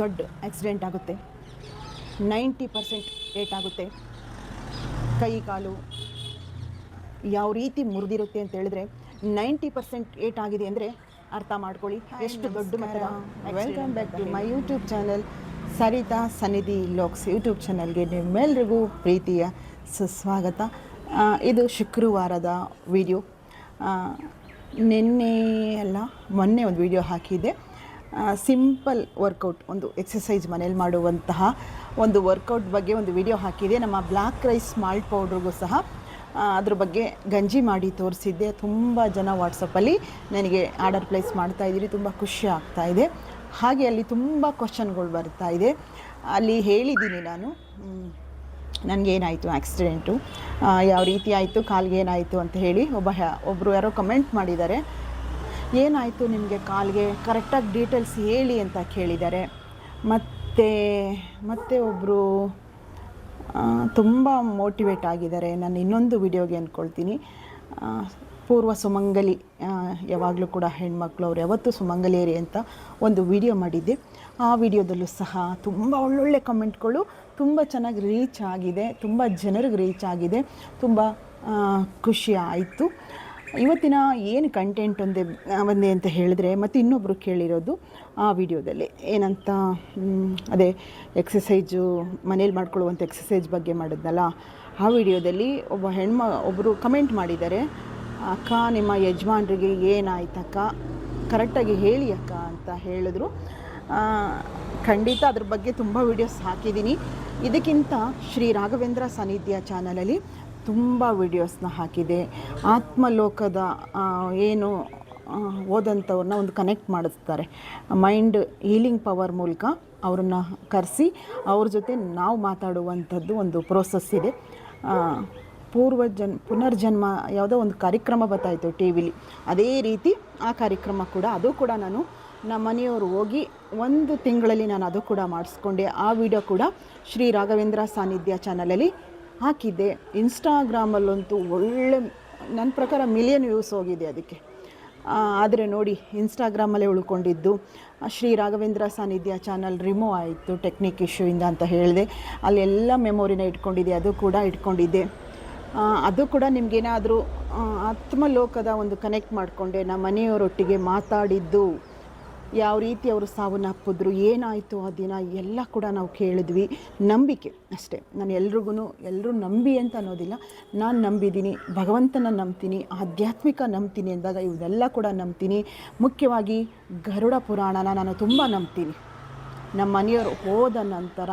ದೊಡ್ಡ ಆಕ್ಸಿಡೆಂಟ್ ಆಗುತ್ತೆ. Ninety percent eight ಆಗುತ್ತೆ. ಕೈ ಕಾಲು ಯಾವ ರೀತಿ ಮುರಿದಿರುತ್ತೆ ಅಂತ ಹೇಳಿದ್ರೆ ನೈಂಟಿ ಪರ್ಸೆಂಟ್ ಏಟ್ ಆಗಿದೆ ಅಂದರೆ ಅರ್ಥ ಮಾಡ್ಕೊಳ್ಳಿ. ಎಷ್ಟು ದೊಡ್ಡ ಮಟ್ಟದ welcome back to my YouTube channel Sarita Sannidhi lakhs YouTube ಚಾನಲ್ಗೆ ನಿಮ್ಮೆಲ್ರಿಗೂ ಪ್ರೀತಿಯ ಸುಸ್ವಾಗತ. ಇದು ಶುಕ್ರವಾರದ ವಿಡಿಯೋ ನಿನ್ನೆ ಅಲ್ಲ ಮೊನ್ನೆ ಒಂದು ವಿಡಿಯೋ ಹಾಕಿದ್ದೆ. ಸಿಂಪಲ್ ವರ್ಕೌಟ್ ಒಂದು ಎಕ್ಸಸೈಸ್ ಮನೇಲಿ ಮಾಡುವಂತಹ ಒಂದು ವರ್ಕೌಟ್ ಬಗ್ಗೆ ಒಂದು ವಿಡಿಯೋ ಹಾಕಿದೆ. ನಮ್ಮ ಬ್ಲ್ಯಾಕ್ ರೈಸ್ ಮಾಲ್ಟ್ ಪೌಡ್ರಿಗೂ ಸಹ ಅದ್ರ ಬಗ್ಗೆ ಗಂಜಿ ಮಾಡಿ ತೋರಿಸಿದ್ದೆ. ತುಂಬ ಜನ ವಾಟ್ಸಪ್ಪಲ್ಲಿ ನನಗೆ ಆರ್ಡರ್ ಪ್ಲೇಸ್ ಮಾಡ್ತಾ ಇದ್ದೀರಿ, ತುಂಬ ಖುಷಿ ಆಗ್ತಾ ಇದೆ. ಹಾಗೆ ಅಲ್ಲಿ ತುಂಬ ಕ್ವಶನ್ಗಳು ಬರ್ತಾ ಇದೆ. ಅಲ್ಲಿ ಹೇಳಿದ್ದೀನಿ ನಾನು ನನಗೇನಾಯಿತು ಆ್ಯಕ್ಸಿಡೆಂಟು ಯಾವ ರೀತಿ ಆಯಿತು, ಕಾಲ್ಗೆ ಏನಾಯಿತು ಅಂತ ಹೇಳಿ ಒಬ್ಬ ಒಬ್ಬರು ಯಾರೋ ಕಮೆಂಟ್ ಮಾಡಿದ್ದಾರೆ. ಏನಾಯಿತು ನಿಮಗೆ ಕಾಲ್ಗೆ? ಕರೆಕ್ಟಾಗಿ ಡೀಟೇಲ್ಸ್ ಹೇಳಿ ಅಂತ ಕೇಳಿದ್ದಾರೆ. ಮತ್ತು, ಮತ್ತೆ ಒಬ್ಬರು ತುಂಬ ಮೋಟಿವೇಟ್ ಆಗಿದ್ದಾರೆ. ನಾನು ಇನ್ನೊಂದು ವಿಡಿಯೋಗೆ ಅಂದ್ಕೊಳ್ತೀನಿ. ಪೂರ್ವ ಸುಮಂಗಲಿ ಯಾವಾಗಲೂ ಕೂಡ ಹೆಣ್ಮಕ್ಳು ಅವ್ರು ಯಾವತ್ತೂ ಸುಮಂಗಲಿಯರಿ ಅಂತ ಒಂದು ವಿಡಿಯೋ ಮಾಡಿದ್ದೆ. ಆ ವಿಡಿಯೋದಲ್ಲೂ ಸಹ ತುಂಬ ಒಳ್ಳೊಳ್ಳೆ ಕಮೆಂಟ್ಗಳು, ತುಂಬ ಚೆನ್ನಾಗಿ ರೀಚ್ ಆಗಿದೆ, ತುಂಬ ಜನರಿಗೆ ರೀಚ್ ಆಗಿದೆ, ತುಂಬ ಖುಷಿ ಆಯಿತು. ಇವತ್ತಿನ ಏನು ಕಂಟೆಂಟ್ ಒಂದೇ ಒಂದೇ ಅಂತ ಹೇಳಿದ್ರೆ ಮತ್ತು ಇನ್ನೊಬ್ಬರು ಕೇಳಿರೋದು ಆ ವಿಡಿಯೋದಲ್ಲಿ. ಏನಂತ ಅದೇ ಎಕ್ಸಸೈಜು ಮನೇಲಿ ಮಾಡ್ಕೊಳ್ಳುವಂಥ ಎಕ್ಸಸೈಜ್ ಬಗ್ಗೆ ಮಾಡಿದ್ನಲ್ಲ, ಆ ವಿಡಿಯೋದಲ್ಲಿ ಒಬ್ಬ ಹೆಣ್ಮ ಒಬ್ಬರು ಕಮೆಂಟ್ ಮಾಡಿದ್ದಾರೆ, ಅಕ್ಕ, ನಿಮ್ಮ ಯಜಮಾನ್ರಿಗೆ ಏನಾಯ್ತಕ್ಕ ಕರೆಕ್ಟಾಗಿ ಹೇಳಿ ಅಕ್ಕ, ಅಂತ ಹೇಳಿದ್ರು. ಖಂಡಿತ ಅದ್ರ ಬಗ್ಗೆ ತುಂಬ ವಿಡಿಯೋಸ್ ಹಾಕಿದ್ದೀನಿ. ಇದಕ್ಕಿಂತ ಶ್ರೀ ರಾಘವೇಂದ್ರ ಸಾನ್ನಿಧ್ಯ ಚಾನಲಲ್ಲಿ ತುಂಬ ವಿಡಿಯೋಸ್ನ ಹಾಕಿದೆ. ಆತ್ಮಲೋಕದ ಏನು ಓದಂಥವ್ರನ್ನ ಒಂದು ಕನೆಕ್ಟ್ ಮಾಡಿಸ್ತಾರೆ. ಮೈಂಡ್ ಹೀಲಿಂಗ್ ಪವರ್ ಮೂಲಕ ಅವ್ರನ್ನ ಕರೆಸಿ, ಅವ್ರ ಜೊತೆ ನಾವು ಮಾತಾಡುವಂಥದ್ದು ಒಂದು ಪ್ರೋಸೆಸ್ ಇದೆ. ಪೂರ್ವ ಜನ್ ಪುನರ್ಜನ್ಮ ಯಾವುದೋ ಒಂದು ಕಾರ್ಯಕ್ರಮ ಬರ್ತಾಯಿತ್ತು ಟಿ ವಿಲಿ ಅದೇ ರೀತಿ ಆ ಕಾರ್ಯಕ್ರಮ ಕೂಡ, ಅದು ಕೂಡ ನಾನು ನಮ್ಮ ಮನೆಯವರು ಹೋಗಿ ಒಂದು ತಿಂಗಳಲ್ಲಿ ನಾನು ಅದು ಕೂಡ ಮಾಡಿಸ್ಕೊಂಡೆ. ಆ ವಿಡಿಯೋ ಕೂಡ ಶ್ರೀ ರಾಘವೇಂದ್ರ ಸಾನ್ನಿಧ್ಯ ಚಾನಲಲ್ಲಿ ಹಾಕಿದ್ದೆ ಇನ್ಸ್ಟಾಗ್ರಾಮಲ್ಲಂತೂ ಒಳ್ಳೆ ನನ್ನ ಪ್ರಕಾರ ಮಿಲಿಯನ್ ವ್ಯೂಸ್ ಹೋಗಿದೆ ಅದಕ್ಕೆ. ಆದರೆ ನೋಡಿ, ಇನ್ಸ್ಟಾಗ್ರಾಮಲ್ಲೇ ಉಳ್ಕೊಂಡಿದ್ದು. ಶ್ರೀ ರಾಘವೇಂದ್ರ ಸಾನಿಧ್ಯ ಚಾನಲ್ ರಿಮೂವ್ ಆಯಿತು ಟೆಕ್ನಿಕ್ ಇಶ್ಯೂಯಿಂದ ಅಂತ ಹೇಳಿದೆ. ಅಲ್ಲೆಲ್ಲ ಮೆಮೊರಿನ ಇಟ್ಕೊಂಡಿದ್ದೆ, ಅದು ಕೂಡ ಇಟ್ಕೊಂಡಿದ್ದೆ. ಅದು ಕೂಡ ನಿಮಗೇನಾದರೂ ಆತ್ಮಲೋಕದ ಒಂದು ಕನೆಕ್ಟ್ ಮಾಡಿಕೊಂಡೆ, ನಮ್ಮ ಮನೆಯವರೊಟ್ಟಿಗೆ ಮಾತಾಡಿದ್ದು. ಯಾವ ರೀತಿ ಅವರು ಸಾವನ್ನಪ್ಪಿದ್ರು ಏನಾಯಿತು ಆ ದಿನ, ಎಲ್ಲ ಕೂಡ ನಾವು ಕೇಳಿದ್ವಿ. ನಂಬಿಕೆ ಅಷ್ಟೇ. ನಾನು ಎಲ್ರಿಗೂ ಎಲ್ಲರೂ ನಂಬಿ ಅಂತ ಅನ್ನೋದಿಲ್ಲ. ನಾನು ನಂಬಿದ್ದೀನಿ, ಭಗವಂತನ ನಂಬ್ತೀನಿ, ಆಧ್ಯಾತ್ಮಿಕ ನಂಬ್ತೀನಿ ಅಂದಾಗ ಇವೆಲ್ಲ ಕೂಡ ನಂಬ್ತೀನಿ. ಮುಖ್ಯವಾಗಿ ಗರುಡ ಪುರಾಣನ ನಾನು ತುಂಬ ನಂಬ್ತೀನಿ. ನಮ್ಮ ಮನೆಯವರು ಹೋದ ನಂತರ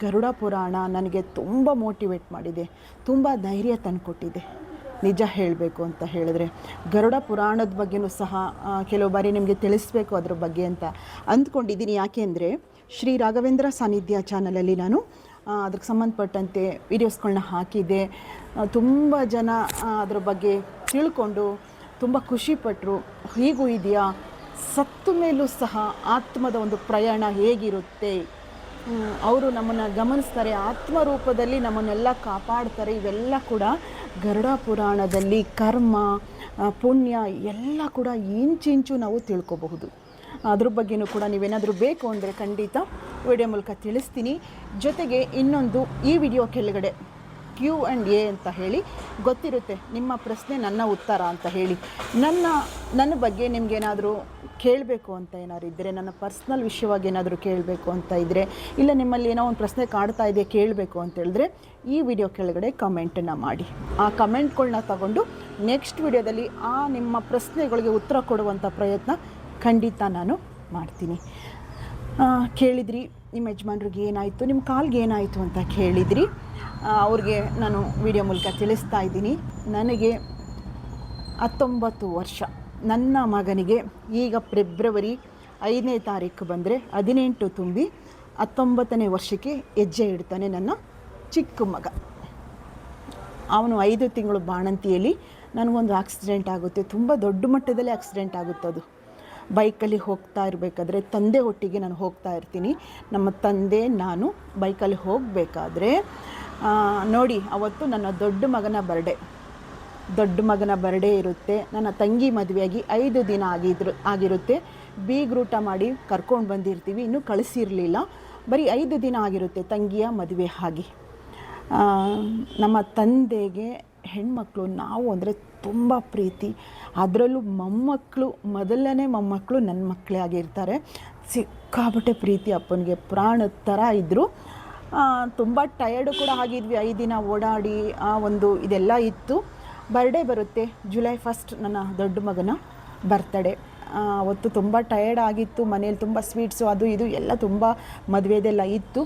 ಗರುಡ ಪುರಾಣ ನನಗೆ ತುಂಬ ಮೋಟಿವೇಟ್ ಮಾಡಿದೆ. ತುಂಬ ಧೈರ್ಯ ತಂದುಕೊಟ್ಟಿದೆ. ನಿಜ ಹೇಳಬೇಕು ಅಂತ ಹೇಳಿದ್ರೆ. ಗರುಡ ಪುರಾಣದ ಬಗ್ಗೆನೂ ಸಹ ಕೆಲವು ಬಾರಿ ನಿಮಗೆ ತಿಳಿಸ್ಬೇಕು ಅದ್ರ ಬಗ್ಗೆ ಅಂತ ಅಂದ್ಕೊಂಡಿದ್ದೀನಿ. ಯಾಕೆಂದರೆ ಶ್ರೀ ರಾಘವೇಂದ್ರ ಸಾನ್ನಿಧ್ಯ ಚಾನಲಲ್ಲಿ ನಾನು ಅದಕ್ಕೆ ಸಂಬಂಧಪಟ್ಟಂತೆ ವೀಡಿಯೋಸ್ಗಳನ್ನ ಹಾಕಿದ್ದೆ. ಆ, ತುಂಬ ಜನ ಅದ್ರ ಬಗ್ಗೆ ತಿಳ್ಕೊಂಡು ತುಂಬ ಖುಷಿಪಟ್ಟರು ಹೀಗೂ ಇದೆಯಾ? ಸತ್ತ ಮೇಲೂ ಸಹ ಆತ್ಮದ ಒಂದು ಪ್ರಯಾಣ ಹೇಗಿರುತ್ತೆ? ಅವರು ನಮ್ಮನ್ನು ಗಮನಿಸ್ತಾರೆ, ಆತ್ಮರೂಪದಲ್ಲಿ ನಮ್ಮನ್ನೆಲ್ಲ ಕಾಪಾಡ್ತಾರೆ. ಇವೆಲ್ಲ ಕೂಡ ಗರುಡ ಪುರಾಣದಲ್ಲಿ ಕರ್ಮ ಪುಣ್ಯ ಎಲ್ಲ ಕೂಡ ಇಂಚಿಂಚು ನಾವು ತಿಳ್ಕೊಬಹುದು. ಅದ್ರ ಬಗ್ಗೆನೂ ಕೂಡ ನೀವೇನಾದರೂ ಬೇಕು ಅಂದರೆ ಖಂಡಿತ ವಿಡಿಯೋ ಮೂಲಕ ತಿಳಿಸ್ತೀನಿ. ಜೊತೆಗೆ ಇನ್ನೊಂದು ಈ ವಿಡಿಯೋ ಕೆಳಗಡೆ ಕ್ಯೂ ಆ್ಯಂಡ್ ಎ ಅಂತ ಹೇಳಿ ಗೊತ್ತಿರುತ್ತೆ, ನಿಮ್ಮ ಪ್ರಶ್ನೆ ನನ್ನ ಉತ್ತರ ಅಂತ ಹೇಳಿ. ನನ್ನ ನನ್ನ ಬಗ್ಗೆ ನಿಮಗೇನಾದರೂ ಕೇಳಬೇಕು ಅಂತ ಏನಾದ್ರು ಇದ್ದರೆ ನನ್ನ ಪರ್ಸ್ನಲ್ ವಿಷಯವಾಗಿ ಏನಾದರೂ ಕೇಳಬೇಕು ಅಂತ ಇದ್ದರೆ ಇಲ್ಲ ನಿಮ್ಮಲ್ಲಿ ಏನೋ ಒಂದು ಪ್ರಶ್ನೆ ಕಾಡ್ತಾ ಇದೆ ಕೇಳಬೇಕು ಅಂತ ಹೇಳಿದ್ರೆ, ಈ ವಿಡಿಯೋ ಕೆಳಗಡೆ ಕಮೆಂಟನ್ನು ಮಾಡಿ. ಆ ಕಮೆಂಟ್ಗಳನ್ನ ತಗೊಂಡು ನೆಕ್ಸ್ಟ್ ವಿಡಿಯೋದಲ್ಲಿ ಆ ನಿಮ್ಮ ಪ್ರಶ್ನೆಗಳಿಗೆ ಉತ್ತರ ಕೊಡುವಂಥ ಪ್ರಯತ್ನ ಖಂಡಿತ ನಾನು ಮಾಡ್ತೀನಿ. ಕೇಳಿದ್ರಿ, ನಿಮ್ಮ ಯಜಮಾನ್ರಿಗೆ ಏನಾಯಿತು, ನಿಮ್ಮ ಕಾಲ್ಗೆ ಏನಾಯಿತು ಅಂತ ಕೇಳಿದ್ರಿ ಅವ್ರಿಗೆ ನಾನು ವಿಡಿಯೋ ಮೂಲಕ ತಿಳಿಸ್ತಾ ಇದ್ದೀನಿ. ನನಗೆ ಹತ್ತೊಂಬತ್ತು ವರ್ಷ. ನನ್ನ ಮಗನಿಗೆ ಈಗ ಫೆಬ್ರವರಿ ಐದನೇ ತಾರೀಕು ಬಂದರೆ ಹದಿನೆಂಟು ತುಂಬಿ ಹತ್ತೊಂಬತ್ತನೇ ವರ್ಷಕ್ಕೆ ಹೆಜ್ಜೆ ಇಡ್ತಾನೆ ನನ್ನ ಚಿಕ್ಕ ಮಗ. ಅವನು ಐದು ತಿಂಗಳು ಬಾಣಂತಿಯಲ್ಲಿ ನನಗೊಂದು ಆಕ್ಸಿಡೆಂಟ್ ಆಗುತ್ತೆ. ತುಂಬ ದೊಡ್ಡ ಮಟ್ಟದಲ್ಲಿ ಆಕ್ಸಿಡೆಂಟ್ ಆಗುತ್ತೆ ಅದು. ಬೈಕಲ್ಲಿ ಹೋಗ್ತಾ ಇರಬೇಕಾದ್ರೆ ತಂದೆ ಒಟ್ಟಿಗೆ ನಾನು ಹೋಗ್ತಾ ಇರ್ತೀನಿ. ನಮ್ಮ ತಂದೆ, ನಾನು ಬೈಕಲ್ಲಿ ಹೋಗಬೇಕಾದ್ರೆ ನೋಡಿ, ಅವತ್ತು ನನ್ನ ದೊಡ್ಡ ಮಗನ ಬರ್ಡೇ ದೊಡ್ಡ ಮಗನ ಬರ್ಡೇ ಇರುತ್ತೆ. ನನ್ನ ತಂಗಿ ಮದುವೆಯಾಗಿ ಐದು ದಿನ ಆಗಿದ್ರು, ಆಗಿರುತ್ತೆ. ಬೀಗ್ರೂಟ ಮಾಡಿ ಕರ್ಕೊಂಡು ಬಂದಿರ್ತೀವಿ. ಇನ್ನೂ ಕಳಿಸಿರಲಿಲ್ಲ. ಬರೀ ಐದು ದಿನ ಆಗಿರುತ್ತೆ ತಂಗಿಯ ಮದುವೆ ಹಾಗೆ ನಮ್ಮ ತಂದೆಗೆ ಹೆಣ್ಮಕ್ಳು, ನಾವು ಅಂದರೆ ತುಂಬ ಪ್ರೀತಿ. ಅದರಲ್ಲೂ ಮೊಮ್ಮಕ್ಕಳು ಮೊದಲನೇ ಮೊಮ್ಮಕ್ಕಳು ನನ್ನ ಮಕ್ಕಳೇ ಆಗಿರ್ತಾರೆ. ಸಿಕ್ಕಾಬಟ್ಟೆ ಪ್ರೀತಿ ಅಪ್ಪನಿಗೆ. ಪ್ರಾಣದ ಥರ ಇದ್ದರು ತುಂಬ ಟಯರ್ಡು ಕೂಡ ಆಗಿದ್ವಿ. ಐದು ದಿನ ಓಡಾಡಿ, ಆ, ಒಂದು ಇದೆಲ್ಲ ಇತ್ತು. ಬರ್ಡೇ ಬರುತ್ತೆ. ಜುಲೈ ಫಸ್ಟ್ ನನ್ನ ದೊಡ್ಡ ಮಗನ ಬರ್ತಡೇ ಅವತ್ತು ತುಂಬ ಟಯರ್ಡ್ ಆಗಿತ್ತು ಮನೇಲಿ ತುಂಬ ಸ್ವೀಟ್ಸು ಅದು ಇದು ಎಲ್ಲ ತುಂಬ ಮದುವೆದೆಲ್ಲ ಇತ್ತು.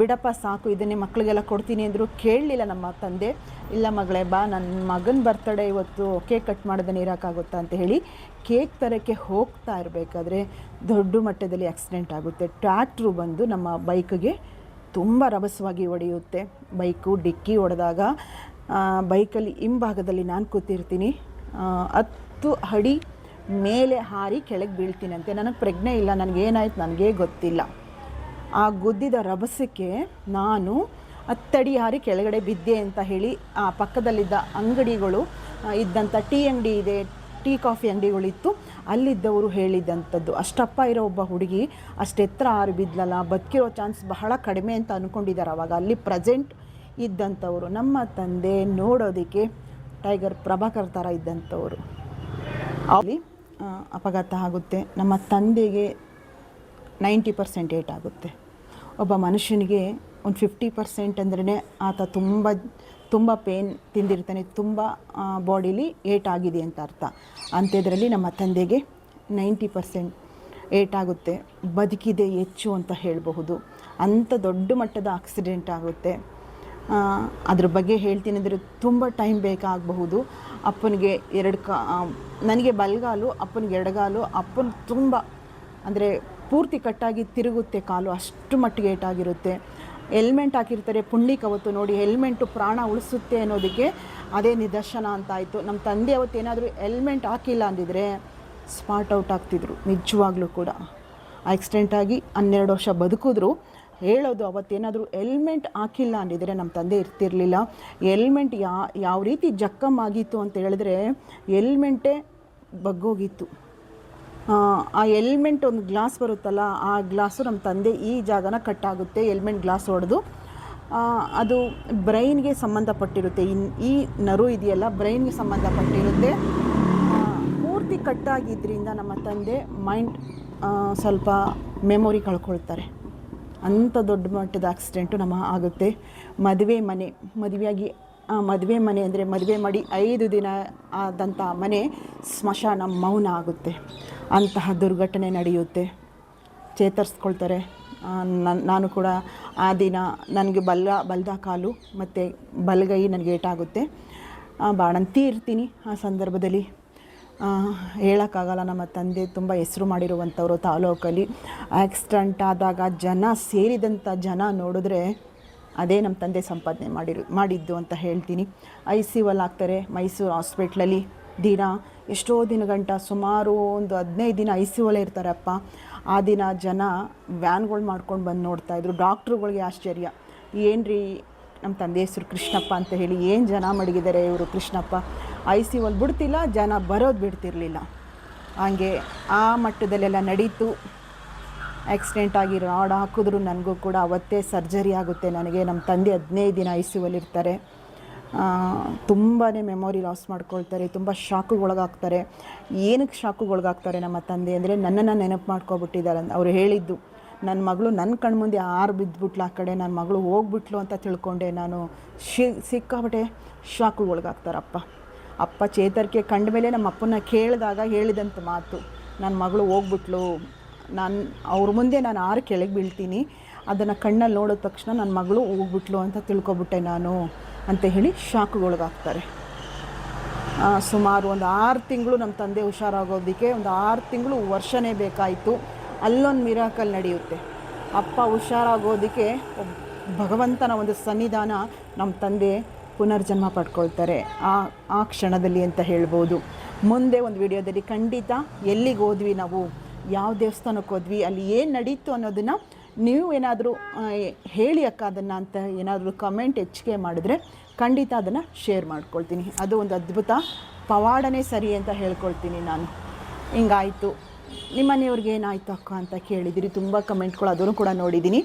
ಬಿಡಪ್ಪ ಸಾಕು, ಇದನ್ನೇ ಮಕ್ಕಳಿಗೆಲ್ಲ ಕೊಡ್ತೀನಿ ಅಂದರು ಕೇಳಲಿಲ್ಲ ನಮ್ಮ ತಂದೆ. ಇಲ್ಲ ಮಗಳೇ, ಬಾ ನನ್ನ ಮಗನ ಬರ್ತಡೇ ಇವತ್ತು ಕೇಕ್ ಕಟ್ ಮಾಡೋದನ್ನ ಇರೋಕ್ಕಾಗುತ್ತಾ ಅಂತ ಹೇಳಿ ಕೇಕ್ ತರೋಕ್ಕೆ ಹೋಗ್ತಾ ಇರಬೇಕಾದ್ರೆ ದೊಡ್ಡ ಮಟ್ಟದಲ್ಲಿ ಆಕ್ಸಿಡೆಂಟ್ ಆಗುತ್ತೆ. ಟ್ರ್ಯಾಕ್ಟ್ರು ಬಂದು ನಮ್ಮ ಬೈಕ್ಗೆ ತುಂಬ ರಭಸವಾಗಿ ಹೊಡೆಯುತ್ತೆ. ಬೈಕು ಡಿಕ್ಕಿ ಹೊಡೆದಾಗ ಬೈಕಲ್ಲಿ ಹಿಂಭಾಗದಲ್ಲಿ ನಾನು ಕೂತಿರ್ತೀನಿ. ಹತ್ತು ಅಡಿ ಮೇಲೆ ಹಾರಿ ಕೆಳಗೆ ಬೀಳ್ತೀನಂತೆ. ನನಗೆ ಪ್ರಜ್ಞೆ ಇಲ್ಲ ನನಗೇನಾಯ್ತು ನನಗೇ ಗೊತ್ತಿಲ್ಲ. ಆ ಗುದ್ದಿದ ರಭಸಕ್ಕೆ ನಾನು ಹತ್ತಡಿ ಹಾರಿ ಕೆಳಗಡೆ ಬಿದ್ದೆ ಅಂತ ಹೇಳಿ, ಆ ಪಕ್ಕದಲ್ಲಿದ್ದ ಅಂಗಡಿಗಳು ಇದ್ದಂಥ ಟೀ ಅಂಗಡಿ ಇದೆ, ಟೀ ಕಾಫಿ ಅಂಗಡಿಗಳಿತ್ತು. ಅಲ್ಲಿದ್ದವರು ಹೇಳಿದ್ದಂಥದ್ದು ಅಷ್ಟಪ್ಪ ಇರೋ ಒಬ್ಬ ಹುಡುಗಿ ಅಷ್ಟೆತ್ತರ ಹಾರಿ ಬಿದ್ಲಲ್ಲ, ಬದುಕಿರೋ ಚಾನ್ಸ್ ಬಹಳ ಕಡಿಮೆ ಅಂತ ಅಂದ್ಕೊಂಡಿದ್ದಾರೆ ಅವಾಗ ಅಲ್ಲಿ ಪ್ರೆಸೆಂಟ್ ಇದ್ದಂಥವ್ರು. ನಮ್ಮ ತಂದೆ ನೋಡೋದಕ್ಕೆ ಟೈಗರ್ ಪ್ರಭಾಕರ್ ಥರ ಇದ್ದಂಥವರು. ಅಲ್ಲಿ ಅಪಘಾತ ಆಗುತ್ತೆ. ನಮ್ಮ ತಂದೆಗೆ ನೈಂಟಿ ಪರ್ಸೆಂಟ್ ಏಟ್ ಆಗುತ್ತೆ. ಒಬ್ಬ ಮನುಷ್ಯನಿಗೆ ಒಂದು ಫಿಫ್ಟಿ ಪರ್ಸೆಂಟ್ ಅಂದ್ರೇ ಆತ ತುಂಬ ತುಂಬ ಪೇನ್ ತಿಂದಿರ್ತಾನೆ, ತುಂಬ ಬಾಡಿಲಿ ಏಟ್ ಆಗಿದೆ ಅಂತ ಅರ್ಥ. ಅಂಥದ್ರಲ್ಲಿ ನಮ್ಮ ತಂದೆಗೆ ನೈಂಟಿ ಪರ್ಸೆಂಟ್ ಏಟ್ ಆಗುತ್ತೆ. ಬದುಕಿದೆ ಹೆಚ್ಚು ಅಂತ ಹೇಳಬಹುದು. ಅಂಥ ದೊಡ್ಡ ಮಟ್ಟದ ಆಕ್ಸಿಡೆಂಟ್ ಆಗುತ್ತೆ. ಅದ್ರ ಬಗ್ಗೆ ಹೇಳ್ತೀನಿ ಅಂದರೆ ತುಂಬ ಟೈಮ್ ಬೇಕಾಗಬಹುದು. ಅಪ್ಪನಿಗೆ ಎರಡು ಕಾ ನನಗೆ ಬಲಗಾಲು, ಅಪ್ಪನಿಗೆ ಎಡಗಾಲು, ಅಪ್ಪನ ತುಂಬ ಅಂದರೆ ಪೂರ್ತಿ ಕಟ್ಟಾಗಿ ತಿರುಗುತ್ತೆ ಕಾಲು, ಅಷ್ಟು ಮಟ್ಟಿಗೆ ಏಟಾಗಿರುತ್ತೆ. ಹೆಲ್ಮೆಟ್ ಹಾಕಿರ್ತಾರೆ ಪುಂಡಿಕ್ ಅವತ್ತು ನೋಡಿ ಹೆಲ್ಮೆಂಟು ಪ್ರಾಣ ಉಳಿಸುತ್ತೆ ಅನ್ನೋದಕ್ಕೆ ಅದೇ ನಿದರ್ಶನ ಅಂತ ಆಯಿತು. ನಮ್ಮ ತಂದೆ ಅವತ್ತು ಏನಾದರೂ ಹೆಲ್ಮೆಟ್ ಹಾಕಿಲ್ಲ ಅಂದಿದ್ರೆ ಸ್ಪಾಟ್ ಔಟ್ ಆಗ್ತಿದ್ರು, ನಿಜವಾಗ್ಲೂ ಕೂಡ. ಆಕ್ಸಿಡೆಂಟ್ ಆಗಿ ಹನ್ನೆರಡು ವರ್ಷ ಬದುಕಿದ್ರು. ಹೇಳೋದು ಅವತ್ತೇನಾದರೂ ಎಲ್ಮೆಂಟ್ ಹಾಕಿಲ್ಲ ಅಂದಿದ್ರೆ ನಮ್ಮ ತಂದೆ ಇರ್ತಿರಲಿಲ್ಲ. ಎಲ್ಮೆಂಟ್ ಯಾ ಯಾವ ರೀತಿ ಜಕ್ಕಮ್ಮಾಗಿತ್ತು ಅಂತ ಹೇಳಿದ್ರೆ ಹೆಲ್ಮೆಂಟೇ ಬಗ್ಗೋಗಿತ್ತು. ಆ, ಎಲ್ಮೆಂಟ್ ಒಂದು ಗ್ಲಾಸ್ ಬರುತ್ತಲ್ಲ ಆ ಗ್ಲಾಸು ನಮ್ಮ ತಂದೆ ಈ ಜಾಗನ ಕಟ್ಟಾಗುತ್ತೆ ಎಲ್ಮೆಂಟ್ ಗ್ಲಾಸ್ ಹೊಡೆದು. ಅದು ಬ್ರೈನ್ಗೆ ಸಂಬಂಧಪಟ್ಟಿರುತ್ತೆ. ಇನ್ ಈ ನರು ಇದೆಯಲ್ಲ ಬ್ರೈನ್ಗೆ ಸಂಬಂಧಪಟ್ಟಿರುತ್ತೆ. ಪೂರ್ತಿ ಕಟ್ಟಾಗಿದ್ದರಿಂದ ನಮ್ಮ ತಂದೆ ಮೈಂಡ್ ಸ್ವಲ್ಪ ಮೆಮೊರಿ ಕಳ್ಕೊಳ್ತಾರೆ. ಅಂಥ ದೊಡ್ಡ ಮಟ್ಟದ ಆಕ್ಸಿಡೆಂಟು ನಮ್ಮ ಆಗುತ್ತೆ. ಮದುವೆ ಮನೆ, ಮದುವೆಯಾಗಿ ಮದುವೆ ಮನೆ ಅಂದರೆ ಮದುವೆ ಮಾಡಿ ಐದು ದಿನ ಆದಂಥ ಮನೆ ಸ್ಮಶಾನ ಮೌನ ಆಗುತ್ತೆ. ಅಂತಹ ದುರ್ಘಟನೆ ನಡೆಯುತ್ತೆ. ಚೇತರಿಸ್ಕೊಳ್ತಾರೆ. ನಾನು ಕೂಡ ಆ ದಿನ ನನಗೆ ಬಲ್ಲ, ಬಲ್ದ ಕಾಲು ಮತ್ತು ಬಲಗೈ ನನಗೆ ಏಟಾಗುತ್ತೆ. ಬಾಣಂತಿ ಇರ್ತೀನಿ ಆ ಸಂದರ್ಭದಲ್ಲಿ. ಹೇಳೋಕ್ಕಾಗಲ್ಲ. ನಮ್ಮ ತಂದೆ ತುಂಬ ಹೆಸರು ಮಾಡಿರುವಂಥವ್ರು ತಾಲೂಕಲ್ಲಿ. ಆಕ್ಸಿಡೆಂಟ್ ಆದಾಗ ಜನ ಸೇರಿದಂಥ ಜನ ನೋಡಿದ್ರೆ ಅದೇ ನಮ್ಮ ತಂದೆ ಸಂಪಾದನೆ ಮಾಡಿರು, ಮಾಡಿದ್ದು ಅಂತ ಹೇಳ್ತೀನಿ. ಐ ಸಿ ಯುವಲ್ಲಿ ಹಾಕ್ತಾರೆ ಮೈಸೂರು ಹಾಸ್ಪಿಟ್ಲಲ್ಲಿ ದಿನ ಎಷ್ಟೋ ದಿನಗಂಟ, ಸುಮಾರು ಒಂದು ಹದಿನೈದು ದಿನ ಐ ಸಿ ಯುವಲ್ಲೇ ಇರ್ತಾರಪ್ಪ. ಆ ದಿನ ಜನ ವ್ಯಾನ್ಗಳು ಮಾಡ್ಕೊಂಡು ಬಂದು ನೋಡ್ತಾಯಿದ್ರು ಡಾಕ್ಟ್ರುಗಳಿಗೆ ಆಶ್ಚರ್ಯ. ಏನು ರೀ ನಮ್ಮ ತಂದೆ ಹೆಸರು ಕೃಷ್ಣಪ್ಪ ಅಂತ ಹೇಳಿ ಏನು ಜನ ಮಡಗಿದ್ದಾರೆ ಇವರು ಕೃಷ್ಣಪ್ಪ? ಐ ಸಿ ಯುವಲ್ಲಿ ಬಿಡ್ತಿಲ್ಲ, ಜನ ಬರೋದು ಬಿಡ್ತಿರಲಿಲ್ಲ. ಹಾಗೆ ಆ ಮಟ್ಟದಲ್ಲೆಲ್ಲ ನಡೀತು. ಆಕ್ಸಿಡೆಂಟ್ ಆಗಿ ರಾಡ್ ಹಾಕಿದ್ರು ನನಗೂ ಕೂಡ ಅವತ್ತೇ ಸರ್ಜರಿ ಆಗುತ್ತೆ. ನನಗೆ ನಮ್ಮ ತಂದೆ ಹದಿನೈದು ದಿನ ಐ ಸಿ ಯುವಲ್ಲಿರ್ತಾರೆ ತುಂಬಾ ಮೆಮೊರಿ ಲಾಸ್ ಮಾಡ್ಕೊಳ್ತಾರೆ, ತುಂಬ ಶಾಕಿಗೆ ಒಳಗಾಗ್ತಾರೆ ಏನಕ್ಕೆ ಶಾಕಿಗೆ ಒಳಗಾಗ್ತಾರೆ ನಮ್ಮ ತಂದೆ ಅಂದರೆ ನನ್ನನ್ನು ನೆನಪು ಮಾಡ್ಕೊಬಿಟ್ಟಿದ್ದಾರೆ ಅಂತ ಅವ್ರು ಹೇಳಿದ್ದು. ನನ್ನ ಮಗಳು ನನ್ನ ಕಣ್ಮುಂದೆ ಆರು ಬಿದ್ದುಬಿಟ್ಲು ಆ ಕಡೆ ನನ್ನ ಮಗಳು ಹೋಗ್ಬಿಟ್ಲು ಅಂತ ತಿಳ್ಕೊಂಡೆ ನಾನು. ಶಿ ಸಿಕ್ಕಾಬಟ್ಟೆ ಶಾಕಿಗೆ ಒಳಗಾಗ್ತಾರಪ್ಪ ಅಪ್ಪ ಚೇತರಿಕೆ ಕಂಡ ಮೇಲೆ ನಮ್ಮ ಅಪ್ಪನ ಕೇಳಿದಾಗ ಹೇಳಿದಂಥ ಮಾತು ನನ್ನ ಮಗಳು ಹೋಗ್ಬಿಟ್ಲು. ನಾನು, ಅವ್ರ ಮುಂದೆ ನಾನು ಆರು ಕೆಳಗೆ ಬೀಳ್ತೀನಿ. ಅದನ್ನು ಕಣ್ಣಲ್ಲಿ ನೋಡಿದ ತಕ್ಷಣ ನನ್ನ ಮಗಳು ಹೋಗ್ಬಿಟ್ಲು ಅಂತ ತಿಳ್ಕೊಬಿಟ್ಟೆ ನಾನು, ಅಂತ ಹೇಳಿ ಶಾಕ್ಗೊಳಗಾಗ್ತಾರೆ. ಸುಮಾರು ಒಂದು ಆರು ತಿಂಗಳು ನಮ್ಮ ತಂದೆ ಹುಷಾರಾಗೋದಕ್ಕೆ ಒಂದು ಆರು ತಿಂಗಳು ವರ್ಷನೇ ಬೇಕಾಯಿತು. ಅಲ್ಲೊಂದು ಮಿರಾಕಲ್ ನಡೆಯುತ್ತೆ. ಅಪ್ಪ ಹುಷಾರಾಗೋದಕ್ಕೆ ಭಗವಂತನ ಒಂದು ಸನ್ನಿಧಾನ ನಮ್ಮ ತಂದೆ ಪುನರ್ಜನ್ಮ ಪಡ್ಕೊಳ್ತಾರೆ. ಆ ಆ ಕ್ಷಣದಲ್ಲಿ ಅಂತ ಹೇಳ್ಬೋದು. ಮುಂದೆ ಒಂದು ವಿಡಿಯೋದಲ್ಲಿ ಖಂಡಿತ ಎಲ್ಲಿಗೆ ಹೋದ್ವಿ ನಾವು, ಯಾವ ದೇವಸ್ಥಾನಕ್ಕೆ ಹೋದ್ವಿ, ಅಲ್ಲಿ ಏನು ನಡೀತು ಅನ್ನೋದನ್ನು ನೀವು ಏನಾದರೂ ಹೇಳಿ ಅಕ್ಕ ಅದನ್ನು ಅಂತ ಏನಾದರೂ ಕಮೆಂಟ್ ಹೆಚ್ಚಿಗೆ ಮಾಡಿದ್ರೆ ಖಂಡಿತ ಅದನ್ನು ಶೇರ್ ಮಾಡ್ಕೊಳ್ತೀನಿ. ಅದು ಒಂದು ಅದ್ಭುತ ಪವಾಡನೇ ಸರಿ ಅಂತ ಹೇಳ್ಕೊಳ್ತೀನಿ ನಾನು. ಹಿಂಗಾಯಿತು. ನಿಮ್ಮ ಮನೆಯವ್ರಿಗೆ ಏನಾಯ್ತು ಅಕ್ಕ ಅಂತ ಕೇಳಿದಿರಿ. ತುಂಬ ಕಮೆಂಟ್ಗಳು ಅದನ್ನು ಕೂಡ ನೋಡಿದ್ದೀನಿ.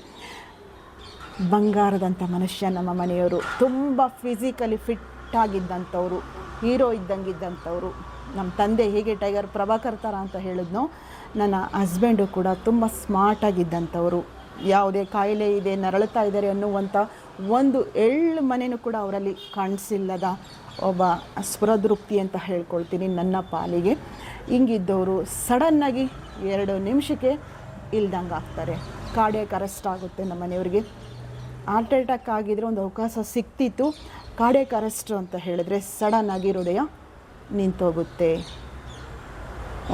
ಬಂಗಾರದಂಥ ಮನುಷ್ಯ ನಮ್ಮ ಮನೆಯವರು. ತುಂಬ ಫಿಸಿಕಲಿ ಫಿಟ್ ಆಗಿದ್ದಂಥವ್ರು ಹೀರೋ ಇದ್ದಂಗಿದ್ದಂಥವ್ರು. ನಮ್ಮ ತಂದೆ ಹೇಗೆ ಟೈಗರ್ ಪ್ರಭಾಕರ್ ಥರ ಅಂತ ಹೇಳಿದ್ನೋ, ನನ್ನ ಹಸ್ಬೆಂಡು ಕೂಡ ತುಂಬ ಸ್ಮಾರ್ಟಾಗಿದ್ದಂಥವ್ರು ಯಾವುದೇ ಕಾಯಿಲೆ ಇದೆ, ನರಳುತ್ತಾ ಇದ್ದಾರೆ ಅನ್ನುವಂಥ ಒಂದು ಎಳ್ಳು ಮನೆಯೂ ಕೂಡ ಅವರಲ್ಲಿ ಕಾಣಿಸಿಲ್ಲದ ಒಬ್ಬ ಸ್ವರದೃಪ್ತಿ ಅಂತ ಹೇಳ್ಕೊಳ್ತೀನಿ ನನ್ನ ಪಾಲಿಗೆ. ಹಿಂಗಿದ್ದವರು ಸಡನ್ನಾಗಿ ಎರಡು ನಿಮಿಷಕ್ಕೆ ಇಲ್ದಂಗೆ ಆಗ್ತಾರೆ ಕಾರ್ಡಿಯಾಕ್ ಅರೆಸ್ಟ್ ಆಗುತ್ತೆ ನಮ್ಮ ಮನೆಯವ್ರಿಗೆ. ಹಾರ್ಟ್ ಅಟ್ಯಾಕ್ ಆಗಿದ್ರೆ ಒಂದು ಅವಕಾಶ ಸಿಕ್ತಿತ್ತು. ಕಾರ್ಡಿಯಕ್ ಅರೆಸ್ಟ್ ಅಂತ ಹೇಳಿದ್ರೆ ಸಡನ್ ಆಗಿ ಹೃದಯ ನಿಂತೋಗುತ್ತೆ.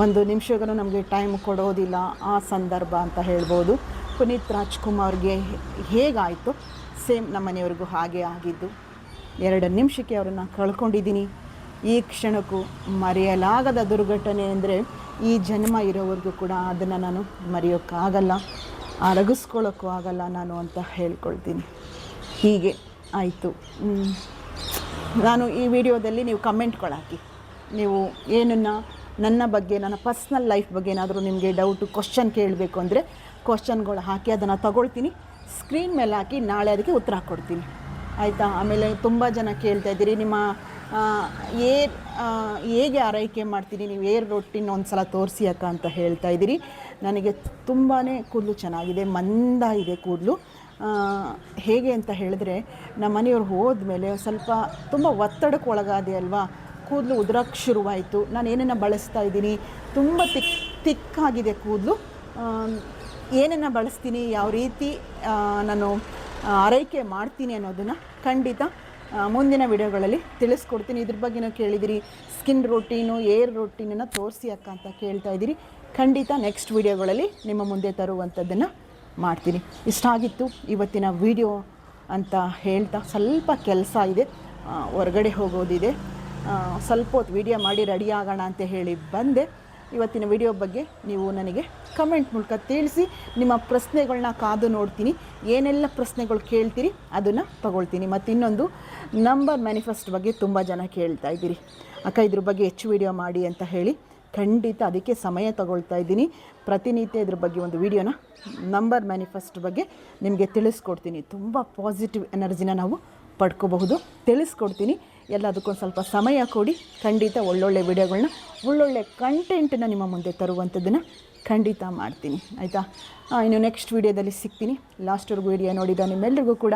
ಒಂದು ನಿಮಿಷಗಳು ನಮಗೆ ಟೈಮ್ ಕೊಡೋದಿಲ್ಲ. ಆ ಸಂದರ್ಭ ಅಂತ ಹೇಳ್ಬೋದು. ಪುನೀತ್ ರಾಜ್ಕುಮಾರ್ಗೆ ಹೇಗಾಯಿತು? ಸೇಮ್ ನಮ್ಮ ಮನೆಯವ್ರಿಗೂ ಹಾಗೆ ಆಗಿದ್ದು. ಎರಡು ನಿಮಿಷಕ್ಕೆ ಅವರನ್ನು ಕಳ್ಕೊಂಡಿದ್ದೀನಿ. ಈ ಕ್ಷಣಕ್ಕೂ ಮರೆಯಲಾಗದ ದುರ್ಘಟನೆ ಅಂದರೆ ಈ ಜನ್ಮ ಇರೋವರೆಗೂ ಕೂಡ ಅದನ್ನು ನಾನು ಮರೆಯೋಕ್ಕಾಗಲ್ಲ. ಅರಗಿಸ್ಕೊಳ್ಳೋಕ್ಕೂ ಆಗಲ್ಲ ನಾನು ಅಂತ ಹೇಳ್ಕೊಳ್ತೀನಿ. ಹೀಗೆ ಆಯಿತು. ನಾನು ಈ ವಿಡಿಯೋದಲ್ಲಿ ನೀವು ಕಮೆಂಟ್ಗಳು ನೀವು ಏನನ್ನು ನನ್ನ ಬಗ್ಗೆ, ನನ್ನ ಪರ್ಸ್ನಲ್ ಲೈಫ್ ಬಗ್ಗೆ ಏನಾದರೂ ನಿಮಗೆ ಡೌಟು ಕ್ವಶನ್ ಕೇಳಬೇಕು ಅಂದರೆ ಕ್ವಶನ್ಗಳು ಹಾಕಿ ಅದನ್ನು ತಗೊಳ್ತೀನಿ. ಸ್ಕ್ರೀನ್ ಮೇಲೆ ಹಾಕಿ ನಾಳೆ ಅದಕ್ಕೆ ಉತ್ತರ ಕೊಡ್ತೀನಿ. ಆಯಿತಾ? ಆಮೇಲೆ ತುಂಬ ಜನ ಕೇಳ್ತಾ ಇದ್ದೀರಿ, ನಿಮ್ಮ ಏರ್ ಹೇಗೆ ಆರೈಕೆ ಮಾಡ್ತೀನಿ? ನೀವು ಏರ್ ರೊಟ್ಟಿನ ಒಂದು ಸಲ ತೋರಿಸಿ ಅಕ್ಕ ಅಂತ ಹೇಳ್ತಾ ಇದ್ದೀರಿ. ನನಗೆ ತುಂಬಾ ಕೂದಲು ಚೆನ್ನಾಗಿದೆ, ಮಂದ ಇದೆ ಕೂದಲು. ಹೇಗೆ ಅಂತ ಹೇಳಿದ್ರೆ, ನಮ್ಮ ಮನೆಯವ್ರು ಹೋದ್ಮೇಲೆ ಸ್ವಲ್ಪ ತುಂಬ ಒತ್ತಡಕ್ಕೆ ಒಳಗಾದೆ ಅಲ್ವಾ, ಕೂದಲು ಉದುರಕ್ಕೆ ಶುರುವಾಯಿತು. ನಾನು ಏನೇನು ಬಳಸ್ತಾ ಇದ್ದೀನಿ? ತುಂಬ ತಿಕ್ ತಿಕ್ಕಾಗಿದೆ ಕೂದಲು. ಏನನ್ನು ಬಳಸ್ತೀನಿ, ಯಾವ ರೀತಿ ನಾನು ಆರೈಕೆ ಮಾಡ್ತೀನಿ ಅನ್ನೋದನ್ನು ಖಂಡಿತ ಮುಂದಿನ ವಿಡಿಯೋಗಳಲ್ಲಿ ತಿಳಿಸ್ಕೊಡ್ತೀನಿ. ಇದ್ರ ಬಗ್ಗೆನೂ ಕೇಳಿದಿರಿ? ಸ್ಕಿನ್ ರೊಟೀನು, ಏರ್ ರೊಟೀನನ್ನು ತೋರಿಸಿ ಅಕ್ಕ ಅಂತ ಕೇಳ್ತಾ ಇದ್ದೀರಿ. ಖಂಡಿತ ನೆಕ್ಸ್ಟ್ ವಿಡಿಯೋಗಳಲ್ಲಿ ನಿಮ್ಮ ಮುಂದೆ ತರುವಂಥದ್ದನ್ನು ಮಾಡ್ತೀನಿ. ಇಷ್ಟ ಆಗಿತ್ತು ಇವತ್ತಿನ ವಿಡಿಯೋ ಅಂತ ಹೇಳ್ತಾ ಸ್ವಲ್ಪ ಕೆಲಸ ಇದೆ. ಹೊರಗಡೆ ಹೋಗೋದಿದೆ. ಸ್ವಲ್ಪ ಹೊತ್ತು ವಿಡಿಯೋ ಮಾಡಿ ರೆಡಿ ಆಗೋಣ ಅಂತ ಹೇಳಿ ಬಂದೆ. ಇವತ್ತಿನ ವಿಡಿಯೋ ಬಗ್ಗೆ ನೀವು ನನಗೆ ಕಮೆಂಟ್ ಮೂಲಕ ತಿಳಿಸಿ, ನಿಮ್ಮ ಪ್ರಶ್ನೆಗಳನ್ನ ಕಾದು ನೋಡ್ತೀನಿ. ಏನೆಲ್ಲ ಪ್ರಶ್ನೆಗಳು ಕೇಳ್ತೀರಿ ಅದನ್ನು ತಗೊಳ್ತೀನಿ. ಮತ್ತು ಇನ್ನೊಂದು ನಂಬರ್ ಮ್ಯಾನಿಫೆಸ್ಟ್ ಬಗ್ಗೆ ತುಂಬ ಜನ ಕೇಳ್ತಾ ಇದ್ದೀರಿ. ಅಕ್ಕ, ಇದ್ರ ಬಗ್ಗೆ ಹೆಚ್ಚು ವಿಡಿಯೋ ಮಾಡಿ ಅಂತ ಹೇಳಿ. ಖಂಡಿತ ಅದಕ್ಕೆ ಸಮಯ ತಗೊಳ್ತಾ ಇದ್ದೀನಿ. ಪ್ರತಿನಿತ್ಯ ಇದ್ರ ಬಗ್ಗೆ ಒಂದು ವಿಡಿಯೋನ ನಂಬರ್ ಮ್ಯಾನಿಫೆಸ್ಟ್ ಬಗ್ಗೆ ನಿಮಗೆ ತಿಳಿಸ್ಕೊಡ್ತೀನಿ. ತುಂಬ ಪಾಸಿಟಿವ್ ಎನರ್ಜಿನ ನಾವು ಪಡ್ಕೋಬಹುದು. ತಿಳಿಸ್ಕೊಡ್ತೀನಿ. ಎಲ್ಲದಕ್ಕೊಂದು ಸ್ವಲ್ಪ ಸಮಯ ಕೊಡಿ. ಖಂಡಿತ ಒಳ್ಳೊಳ್ಳೆ ವಿಡಿಯೋಗಳನ್ನ ಒಳ್ಳೊಳ್ಳೆ ಕಂಟೆಂಟನ್ನು ನಿಮ್ಮ ಮುಂದೆ ತರುವಂಥದ್ದನ್ನು ಖಂಡಿತ ಮಾಡ್ತೀನಿ. ಆಯಿತಾ? ಇನ್ನು ನೆಕ್ಸ್ಟ್ ವಿಡಿಯೋದಲ್ಲಿ ಸಿಗ್ತೀನಿ. ಲಾಸ್ಟ್ವರೆಗೂ ವಿಡಿಯೋ ನೋಡಿದ ನಿಮ್ಮೆಲ್ಲರಿಗೂ ಕೂಡ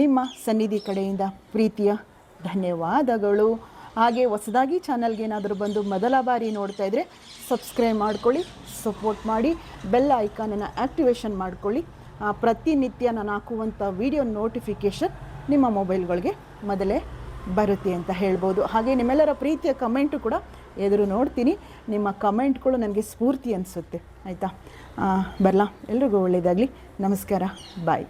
ನಿಮ್ಮ ಸನ್ನಿಧಿ ಕಡೆಯಿಂದ ಪ್ರೀತಿಯ ಧನ್ಯವಾದಗಳು. ಹಾಗೆ ಹೊಸದಾಗಿ ಚಾನಲ್ಗೆ ಏನಾದರೂ ಬಂದು ಮೊದಲ ಬಾರಿ ನೋಡ್ತಾ ಇದ್ದರೆ ಸಬ್ಸ್ಕ್ರೈಬ್ ಮಾಡ್ಕೊಳ್ಳಿ ಸಪೋರ್ಟ್ ಮಾಡಿ ಬೆಲ್ ಐಕಾನನ್ನು ಆ್ಯಕ್ಟಿವೇಶನ್ ಮಾಡ್ಕೊಳ್ಳಿ. ಪ್ರತಿನಿತ್ಯ ನಾನು ಹಾಕುವಂಥ ವಿಡಿಯೋ ನೋಟಿಫಿಕೇಷನ್ ನಿಮ್ಮ ಮೊಬೈಲ್ಗಳಿಗೆ ಮೊದಲೇ ಬರುತ್ತೆ ಅಂತ ಹೇಳ್ಬೋದು. ಹಾಗೆ ನಿಮ್ಮೆಲ್ಲರ ಪ್ರೀತಿಯ ಕಮೆಂಟು ಕೂಡ ಎದುರು ನೋಡ್ತೀನಿ. ನಿಮ್ಮ ಕಮೆಂಟ್ಗಳು ನನಗೆ ಸ್ಫೂರ್ತಿ ಅನಿಸುತ್ತೆ. ಆಯಿತಾ? ಬರಲಾ? ಎಲ್ರಿಗೂ ಒಳ್ಳೆಯದಾಗಲಿ ನಮಸ್ಕಾರ. ಬಾಯ್